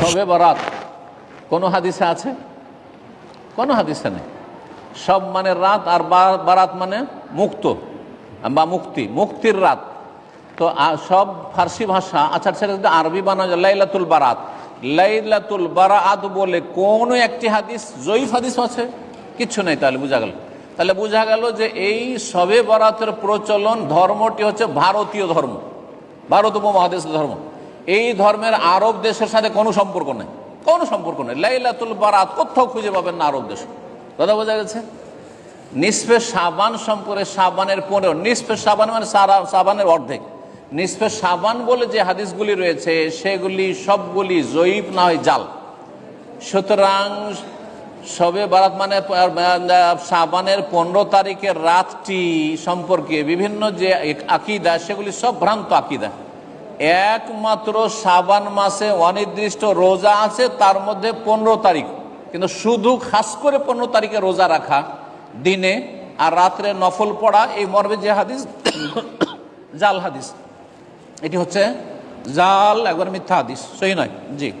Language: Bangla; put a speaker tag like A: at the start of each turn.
A: সবে বারাত। কোনো হাদিসে আছে? কোনো হাদিসে নেই? সব মানে রাত আর বারাত মানে মুক্ত। বা মুক্তি, মুক্তির রাত। তো সব ফার্সি ভাষা আচ্ছা সেটা যদি আরবি বানানো যায়, লাইলাতুল বারাত। লাইলাতুল বারাত বলে কোনো একটি হাদিস, জয়ীফ হাদিস আছে? কিচ্ছু নেই তাহলে, বোঝা গেল। তাহলে বোঝা গেল যে এই সবে বরাতের প্রচলন ধর্মটি হচ্ছে ভারতীয় ধর্ম। ভারত উপমহাদেশ ধর্ম। এই ধর্মের আরব দেশের সাথে কোনো সম্পর্ক নেই। কোনো সম্পর্ক নেই। লাইলাতুল বারাত, কোথাও খুঁজে পাবেন না আরব দেশ। কথা বোঝা গেছে? নিসফে সাবান সম্পর্কে সাবানের পনেরো নিসফে সাবান মানে সারা সাবানের অর্ধেক। নিসফে সাবান বলে যে হাদিসগুলি রয়েছে, সেগুলি সবগুলি জয়ীফ না হয় জাল। সুতরাং সবে বারাত মানে সাবানের পনেরো তারিখের রাতটি সম্পর্কে বিভিন্ন যে আকিদা, সেগুলি সব ভ্রান্ত আকিদা। একমাত্র সাবান মাসে অনির্দিষ্ট রোজা আছে, তার মধ্যে পনেরো তারিখ। কিন্তু শুধু খাস করে পনেরো তারিখে রোজা রাখা, দিনে আর রাত্রে নফল পড়া, এই মর্মে যে হাদিস, জাল হাদিস। এটি হচ্ছে জাল, একবার মিথ্যা হাদিস, সহি নয়। জি।